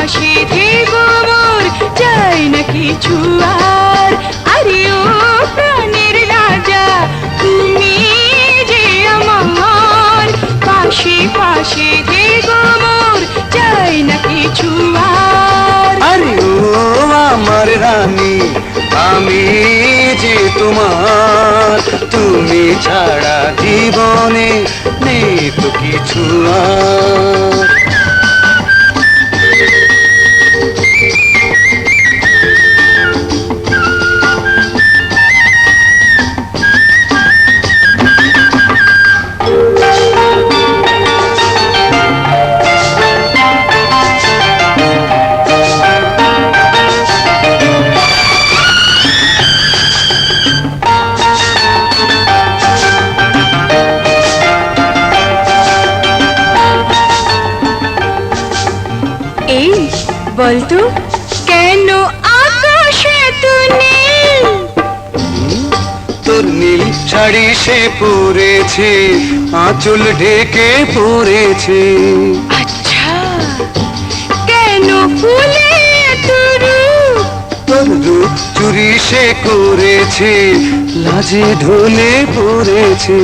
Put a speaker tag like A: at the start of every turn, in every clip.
A: পাশে থেকো চাই না কিছু আর আরে ও প্রাণের রাজা, তুমি যে আমার পাশে পাশে থেকো মোর চাই নাকি ছুয়ার
B: আর আরে ও আমার রানী, আমি যে তোমার, তুমি ছাড়া জীবনে নেই তো কিছু আর।
A: বলতো কেন আকাশে তুমি
B: তোর নীল শাড়ি সে পরেছে আঁচল ঢেকে পড়েছে
A: আচ্ছা কেন ফুলে
B: তোর রূপ চুরি সে করেছে লাজে ঢলে পড়েছে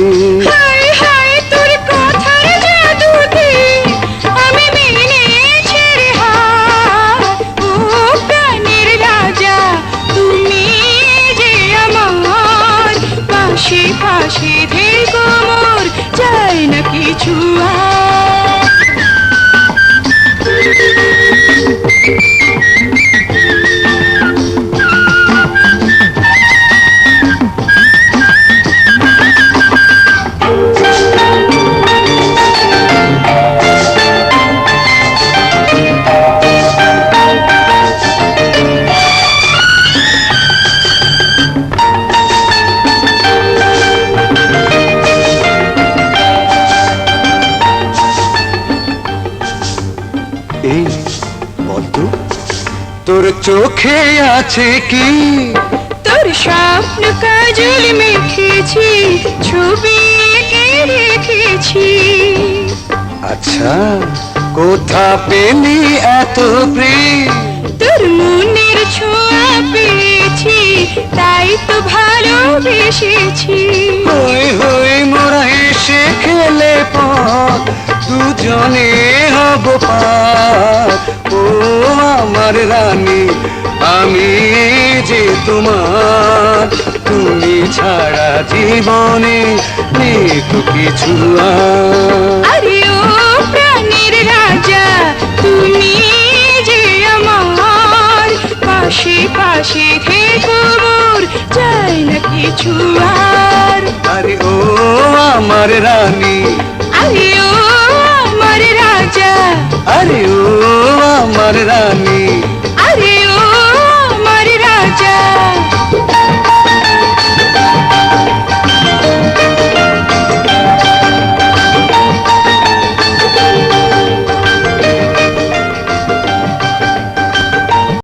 B: তোর চোখে আছে কি?
A: তোর স্বপ্ন কাজল মেখেছি ছবি রেখেছি।
B: আচ্ছা কোথা পেলি এত প্রেম?
A: তোর মনের ছোঁয়া পেয়েছি তাই তো ভালোবেসেছি।
B: হই হই মোরা এসে খেলে পথ দুজনে হব ও আমার রানী আমি যে তোমার। তুমি ছাড়া জীবনে তো কিছু
A: আরে ও প্রাণের রাজা তুমি যে আমার। পাশে পাশে থেকো মোর চাই না কিছু আর।
B: আরে ও আমার রানী আরে ও আমার রানী।